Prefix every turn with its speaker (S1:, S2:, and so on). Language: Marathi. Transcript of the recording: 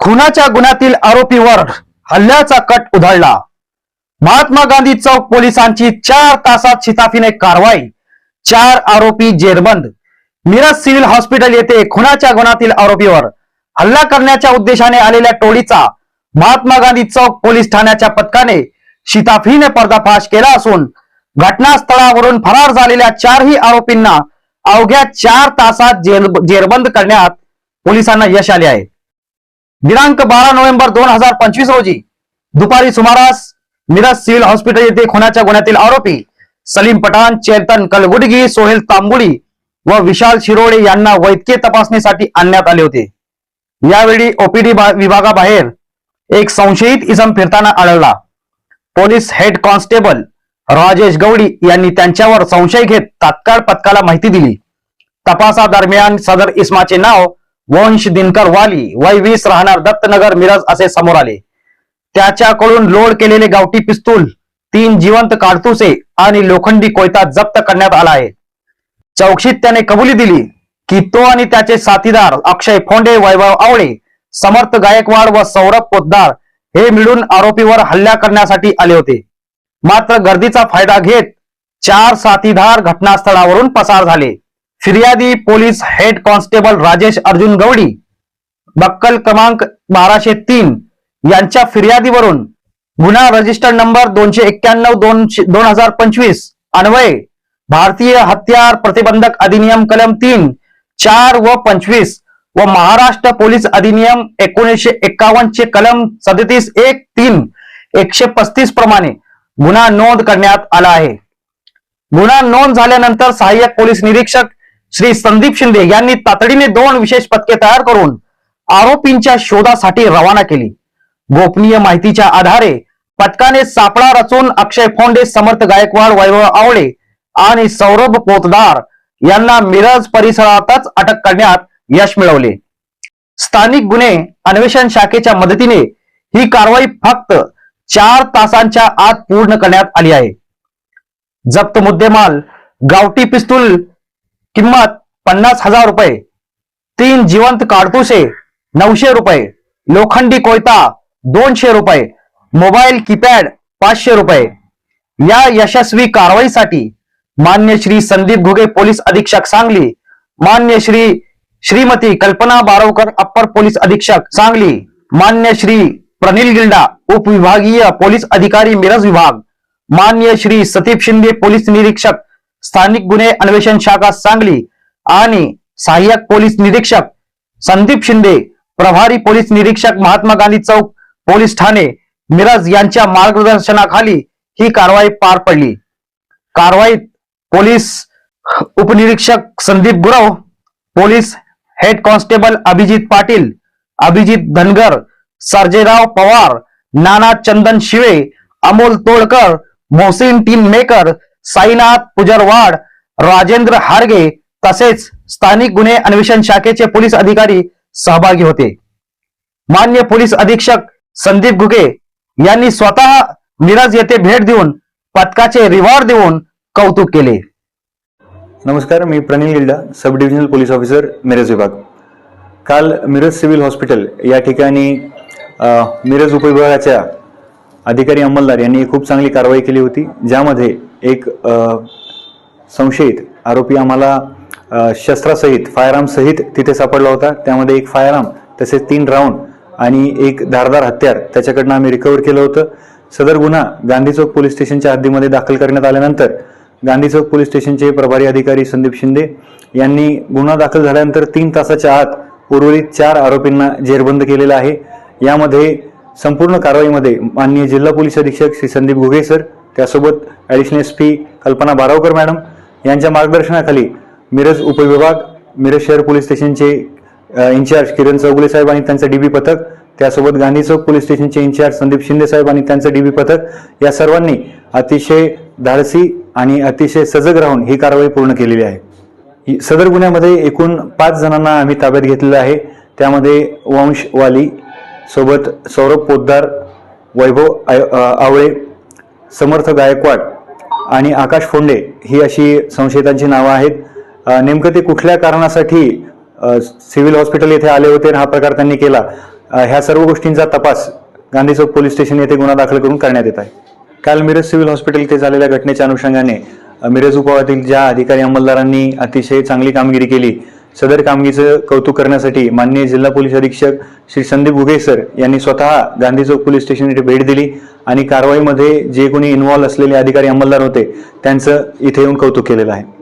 S1: खुनाच्या गुन्ह्यातील आरोपीवर हल्ल्याचा कट उधळला. महात्मा गांधी चौक पोलिसांची चार तासात शिताफीने कारवाई. चार आरोपी जेरबंद. मिरज सिव्हिल हॉस्पिटल येथे खुनाच्या गुन्ह्यातील आरोपीवर हल्ला करण्याच्या उद्देशाने आलेल्या टोळीचा महात्मा गांधी चौक पोलीस ठाण्याच्या पथकाने शिताफीने पर्दाफाश केला असून घटनास्थळावरून फरार झालेल्या चारही आरोपींना अवघ्या चार तासात जेर- जेरबंद करण्यात पोलिसांना यश आले आहे. दिनांक बारा नोव्हेंबर दोन हजार पंचवीस रोजी दुपारी सुमारास मिरज सिव्हिल हॉस्पिटल येथे खुनाच्या गुन्ह्यातील आरोपी सलीम पठाण चेतन कलबुडगी सोहेल तांबुडी व विशाल शिरोळे यांना वैद्यकीय तपासणीसाठी आणण्यात आले होते. यावेळी ओपीडी विभागाबाहेर एक संशयित इसम फिरताना आढळला. Police head constable Rajesh Gawadi यांनी त्यांच्यावर संशय घेत तात्काळ पथकाला माहिती दिली. तपासादरम्यान सदर इस्माचे नाव वंश दिनकर वाली वय वीस राहणार दत्तनगर मिरज असे समोर आले. त्याच्याकडून लोड केलेले गावठी पिस्तूल तीन जिवंत काडतुसे आणि लोखंडी कोयता जप्त करण्यात आला आहे. चौकशीत त्याने कबुली दिली की तो आणि त्याचे साथीदार अक्षय फोंडे वैभव आवळे समर्थ गायकवाड व सौरभ पोतदार हे मिळून आरोपीवर हल्ला करण्यासाठी आले होते. मात्र गर्दीचा फायदा घेत चार साथीदार घटनास्थळावरून पसार झाले. फिर्यादी police head constable Rajesh Arjun Gawadi buckle क्रमांक बाराशे तीन यांच्या फिर्यादीवरून गुन्हा रजिस्टर नंबर दोनशे एक्क्याण्णव दोनशे दोन हजार पंचवीस अन्वये भारतीय हत्यार प्रतिबंधक अधिनियम कलम तीन चार व पंचवीस व महाराष्ट्र पोलीस अधिनियम एकोणीसशे एक्कावन्न चे कलम सदतीस एक तीन एकशे पस्तीस प्रमाणे गुन्हा नोंद करण्यात आला आहे. गुन्हा नोंद झाल्यानंतर सहाय्यक पोलीस निरीक्षक श्री संदीप शिंदे यांनी तातडीने दोन विशेष पथके तयार करून आरोपींच्या शोधासाठी रवाना केली. गोपनीय माहितीच्या आधारे पथकाने सापळा रचून अक्षय फोंडे समर्थ गायकवाड वैभव आवळे आणि सौरभ पोतदार यांना मिरज परिसरातच अटक करण्यात यश मिळवले. स्थानिक गुन्हे अन्वेषण शाखेच्या मदतीने ही कारवाई फक्त चार तासांच्या आत पूर्ण करण्यात आली आहे. जप्त मुद्देमाल गावठी पिस्तूल किंमत पन्नास हजार रुपये. तीन जिवंत काडतुसे नऊशे रुपये. लोखंडी कोयता दोनशे रुपये. मोबाईल कीपॅड पाचशे रुपये. या यशस्वी कारवाईसाठी मान्य श्री संदीप घुगे पोलीस अधीक्षक सांगली. मान्य श्री श्रीमती कल्पना बारवकर अप्पर पोलीस अधीक्षक सांगली. मान्य श्री प्रनिल गिल्डा उपविभागीय पोलीस अधिकारी मिरज विभाग. मान्य श्री सतीप शिंदे पोलीस निरीक्षक स्थानिक गुन्हे अन्वेषण शाखा सांगली आणि सहाय्यक पोलीस निरीक्षक संदीप शिंदे प्रभारी पोलीस निरीक्षक महात्मा गांधी चौक पोलीस ठाणे मिरज यांच्या मार्गदर्शनाखाली ही कारवाई पार पडली. कारवाईत पोलीस उपनिरीक्षक Sandeep Gurav police head constable Abhijit Patil Abhijit Dhangar Sarjerao Pawar Nana Chandan Shive Amol Todkar Mohsin team मेकर साईनाथ पुजरवाड राजेंद्र हारगे तसेच स्थानिक गुन्हे अन्वेषण शाखेचे पोलीस अधिकारी सहभागी होते. मान्य पोलीस अधीक्षक संदीप घुगे यांनी स्वतः मिरज येथे भेट देऊन पथकाचे रिवॉर्ड देऊन कौतुक केले.
S2: नमस्कार मी Pranil Gilda sub divisional police officer Miraj विभाग. काल मिरज सिव्हिल हॉस्पिटल या ठिकाणी मिरज उपविभागाच्या अधिकारी अंमलदार यांनी खूप चांगली कारवाई केली होती ज्यामध्ये एक संशयित आरोपी आम्हाला शस्त्रासहित फायरामसहित तिथे सापडला होता. त्यामध्ये एक फायरआर्म तसेच तीन राऊंड आणि एक धारदार हत्यार त्याच्याकडनं आम्ही रिकवर केलं होतं. सदर गुन्हा गांधी चौक पोलीस स्टेशनच्या हद्दीमध्ये दाखल करण्यात आल्यानंतर गांधी चौक पोलीस स्टेशनचे प्रभारी अधिकारी संदीप शिंदे यांनी गुन्हा दाखल झाल्यानंतर तीन तासाच्या आत उर्वरित चार आरोपींना जेरबंद केलेला आहे. यामध्ये संपूर्ण कारवाईमध्ये माननीय जिल्हा पोलीस अधीक्षक श्री संदीप घुगे सर त्यासोबत additional S P Kalpana Baravkar madam यांच्या मार्गदर्शनाखाली मिरज उपविभाग मिरज शहर पोलीस स्टेशनचे इन्चार्ज किरण चौगुले साहेब आणि त्यांचं डीबी पथक त्यासोबत गांधी चौक पोलीस स्टेशनचे इन्चार्ज संदीप शिंदे साहेब आणि त्यांचं डीबी पथक या सर्वांनी अतिशय धाडसी आणि अतिशय सजग राहून ही कारवाई पूर्ण केलेली आहे. ही- सदर गुन्ह्यामध्ये एकूण पाच जणांना आम्ही ताब्यात घेतलेलं आहे. त्यामध्ये वंश वाली सोबत सौरभ पोद्दार वैभव आय- आवळे समर्थ गायकवाड आणि आकाश फोंडे ही अशी संशयितांची नावं आहेत. नेमकं ते कुठल्या कारणासाठी सिव्हिल हॉस्पिटल येथे आले होते हा प्रकार त्यांनी केला ह्या सर्व गोष्टींचा तपास गांधी चौक पोलीस स्टेशन येथे गुन्हा दाखल करून करण्यात येत आहे. काल मिरज सिव्हिल हॉस्पिटल येथे झालेल्या घटनेच्या अनुषंगाने मिरज उपवातील ज्या अधिकारी अंमलदारांनी अतिशय चांगली कामगिरी केली सदर कामगिरीचं कौतुक करण्यासाठी माननीय जिल्हा पोलीस अधीक्षक श्री संदीप घुगे सर यांनी स्वतः गांधी चौक पोलीस स्टेशन येथे भेट दिली आणि कारवाईमध्ये जे कोणी इन्व्हॉल्व असलेले अधिकारी अंमलदार होते त्यांचं इथे येऊन कौतुक केलेलं आहे.